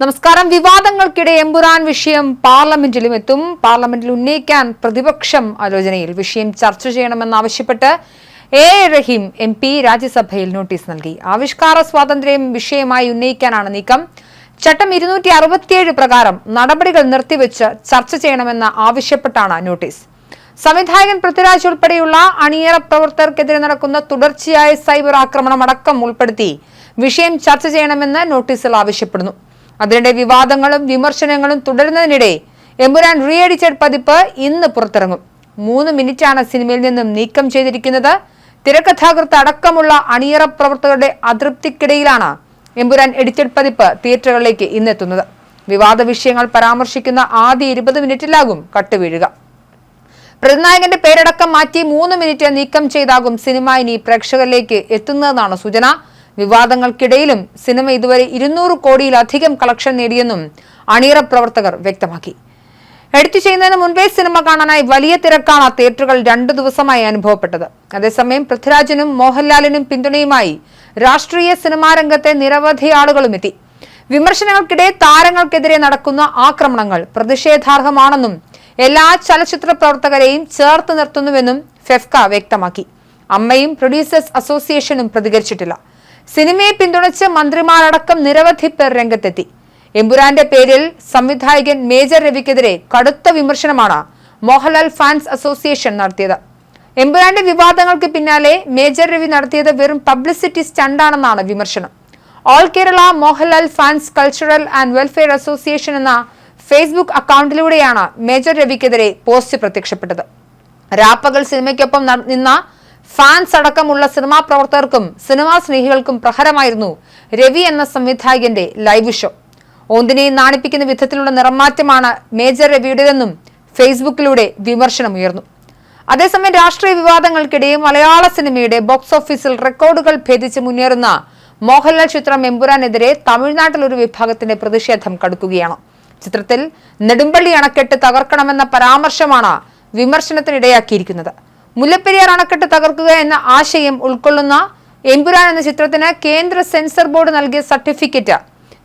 നമസ്കാരം. വിവാദങ്ങൾക്കിടെ എമ്പുരാൻ വിഷയം പാർലമെന്റിലും എത്തും പാർലമെന്റിൽ ഉന്നയിക്കാൻ പ്രതിപക്ഷം ആലോചനയിൽ വിഷയം ചർച്ച ചെയ്യണമെന്നാവശ്യപ്പെട്ട് എ റഹീം എം പി രാജ്യസഭയിൽ നോട്ടീസ് നൽകി. ആവിഷ്കാര സ്വാതന്ത്ര്യം വിഷയമായി ഉന്നയിക്കാനാണ് നീക്കം. ചട്ടം ഇരുന്നൂറ്റി അറുപത്തിയേഴ് പ്രകാരം നടപടികൾ നിർത്തിവെച്ച് ചർച്ച ചെയ്യണമെന്ന് ആവശ്യപ്പെട്ടാണ് നോട്ടീസ്. സംവിധായകൻ പൃഥ്വിരാജ് ഉൾപ്പെടെയുള്ള അണിയറ പ്രവർത്തകർക്കെതിരെ നടക്കുന്ന തുടർച്ചയായ സൈബർ ആക്രമണം അടക്കം ഉൾപ്പെടുത്തി വിഷയം ചർച്ച ചെയ്യണമെന്ന് നോട്ടീസിൽ ആവശ്യപ്പെടുന്നു. അതിനിടെ വിവാദങ്ങളും വിമർശനങ്ങളും തുടരുന്നതിനിടെ എമ്പുരാൻ റീ എഡിറ്റഡ് പതിപ്പ് ഇന്ന് പുറത്തിറങ്ങും. മൂന്ന് മിനിറ്റാണ് സിനിമയിൽ നിന്നും നീക്കം ചെയ്തിരിക്കുന്നത്. തിരക്കഥാകൃത്ത് അടക്കമുള്ള അണിയറ പ്രവർത്തകരുടെ അതൃപ്തിക്കിടയിലാണ് എമ്പുരാൻ എഡിറ്റഡ് പതിപ്പ് തിയേറ്ററുകളിലേക്ക് ഇന്നെത്തുന്നത്. വിവാദ വിഷയങ്ങൾ പരാമർശിക്കുന്ന ആദ്യ ഇരുപത് മിനിറ്റിലാകും കട്ടുവീഴുക പ്രതിനായകന്റെ പേരടക്കം മാറ്റി മൂന്ന് മിനിറ്റ് നീക്കം ചെയ്താകും സിനിമ ഇനി പ്രേക്ഷകരിലേക്ക് എത്തുന്നതെന്നാണ് സൂചന. വിവാദങ്ങൾക്കിടയിലും സിനിമ ഇതുവരെ ഇരുന്നൂറ് കോടിയിലധികം കളക്ഷൻ നേടിയെന്നും അണിയറ പ്രവർത്തകർ വ്യക്തമാക്കി. എഡിറ്റ് ചെയ്യുന്നതിന് മുൻപേ സിനിമ കാണാനായി വലിയ തിരക്കാണ് തിയേറ്ററുകൾ രണ്ടു ദിവസമായി അനുഭവപ്പെട്ടത്. അതേസമയം പൃഥ്വിരാജിനും മോഹൻലാലിനും പിന്തുണയുമായി രാഷ്ട്രീയ സിനിമാ രംഗത്തെ നിരവധി ആളുകളും എത്തി. വിമർശനങ്ങൾക്കിടെ താരങ്ങൾക്കെതിരെ നടക്കുന്ന ആക്രമണങ്ങൾ പ്രതിഷേധാർഹമാണെന്നും എല്ലാ ചലച്ചിത്ര പ്രവർത്തകരെയും ചേർത്ത് നിർത്തുന്നുവെന്നും ഫെഫ്ക വ്യക്തമാക്കി. അമ്മയും പ്രൊഡ്യൂസേഴ്സ് അസോസിയേഷനും പ്രതികരിച്ചിട്ടില്ല. സിനിമയെ പിന്തുണച്ച് മന്ത്രിമാരടക്കം നിരവധി പേർ രംഗത്തെത്തി. എമ്പുരാന്റെ പേരിൽ സംവിധായകൻ മേജർ രവിക്കെതിരെ കടുത്ത വിമർശനമാണ് മോഹൻലാൽ ഫാൻസ് അസോസിയേഷൻ നടത്തിയത്. എമ്പുരാന്റെ വിവാദങ്ങൾക്ക് പിന്നാലെ മേജർ രവി നടത്തിയത് വെറും പബ്ലിസിറ്റി സ്റ്റണ്ടാണെന്നാണ് വിമർശനം. All Kerala Mohanlal fans cultural and welfare association എന്ന ഫേസ്ബുക്ക് അക്കൗണ്ടിലൂടെയാണ് മേജർ രവിക്കെതിരെ പോസ്റ്റ് പ്രത്യക്ഷപ്പെട്ടത്. രാപ്പകൽ സിനിമയ്ക്കൊപ്പം നിന്ന ഫാൻസ് അടക്കമുള്ള സിനിമാ പ്രവർത്തകർക്കും സിനിമാ സ്നേഹികൾക്കും പ്രഹരമായിരുന്നു രവി എന്ന സംവിധായകന്റെ ലൈവ് ഷോ. ഓന്തിനെയും നാണിപ്പിക്കുന്ന വിധത്തിലുള്ള നിറമാറ്റമാണ് മേജർ രവിയുടേതെന്നും ഫേസ്ബുക്കിലൂടെ വിമർശനമുയർന്നു. അതേസമയം രാഷ്ട്രീയ വിവാദങ്ങൾക്കിടെയും മലയാള സിനിമയുടെ ബോക്സ് ഓഫീസിൽ റെക്കോർഡുകൾ ഭേദിച്ച് മുന്നേറുന്ന മോഹൻലാൽ ചിത്രം എമ്പുരാനെതിരെ തമിഴ്നാട്ടിൽ ഒരു വിഭാഗത്തിന്റെ പ്രതിഷേധം കടുക്കുകയാണ്. ചിത്രത്തിൽ നെടുമ്പള്ളി അണക്കെട്ട് തകർക്കണമെന്ന പരാമർശമാണ് വിമർശനത്തിനിടയാക്കിയിരിക്കുന്നത്. മുല്ലപ്പെരിയാർ അണക്കെട്ട് തകർക്കുക എന്ന ആശയം ഉൾക്കൊള്ളുന്ന എമ്പുരാൻ എന്ന ചിത്രത്തിന് കേന്ദ്ര സെൻസർ ബോർഡ് നൽകിയ സർട്ടിഫിക്കറ്റ്.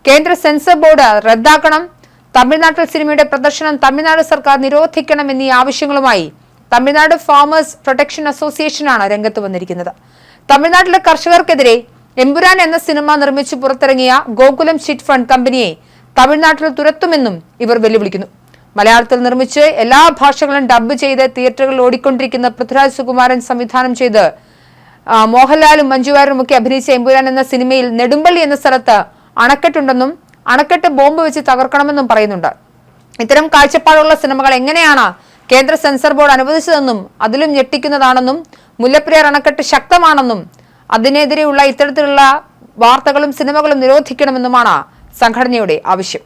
കേന്ദ്ര സെൻസർ ബോർഡ് റദ്ദാക്കണം. തമിഴ്നാട്ടിൽ സിനിമയുടെ പ്രദർശനം തമിഴ്നാട് സർക്കാർ നിരോധിക്കണം എന്നീ ആവശ്യങ്ങളുമായി തമിഴ്നാട് ഫാമേഴ്സ് പ്രൊട്ടക്ഷൻ അസോസിയേഷനാണ് രംഗത്ത് വന്നിരിക്കുന്നത്. തമിഴ്നാട്ടിലെ കർഷകർക്കെതിരെ എമ്പുരാൻ എന്ന സിനിമ നിർമ്മിച്ചു പുറത്തിറങ്ങിയ ഗോകുലം ചിറ്റ് ഫണ്ട് കമ്പനിയെ തമിഴ്നാട്ടിൽ തുരത്തുമെന്നും ഇവർ വെല്ലുവിളിക്കുന്നു. മലയാളത്തിൽ നിർമ്മിച്ച് എല്ലാ ഭാഷകളും ഡബ്ബ് ചെയ്ത് തിയേറ്ററുകളിൽ ഓടിക്കൊണ്ടിരിക്കുന്ന പൃഥ്വിരാജ് സുകുമാരൻ സംവിധാനം ചെയ്ത് മോഹൻലാലും മഞ്ജുവാരും ഒക്കെ അഭിനയിച്ച എമ്പുരാൻ എന്ന സിനിമയിൽ നെടുമ്പള്ളി എന്ന സ്ഥലത്ത് അണക്കെട്ടുണ്ടെന്നും അണക്കെട്ട് ബോംബ് വെച്ച് തകർക്കണമെന്നും പറയുന്നുണ്ട്. ഇത്തരം കാഴ്ചപ്പാടുള്ള സിനിമകൾ എങ്ങനെയാണ് കേന്ദ്ര സെൻസർ ബോർഡ് അനുവദിച്ചതെന്നും അതിലും ഞെട്ടിക്കുന്നതാണെന്നും മുല്ലപ്പെരിയാർ അണക്കെട്ട് ശക്തമാണെന്നും അതിനെതിരെയുള്ള ഇത്തരത്തിലുള്ള വാർത്തകളും സിനിമകളും നിരോധിക്കണമെന്നുമാണ് സംഘടനയുടെ ആവശ്യം.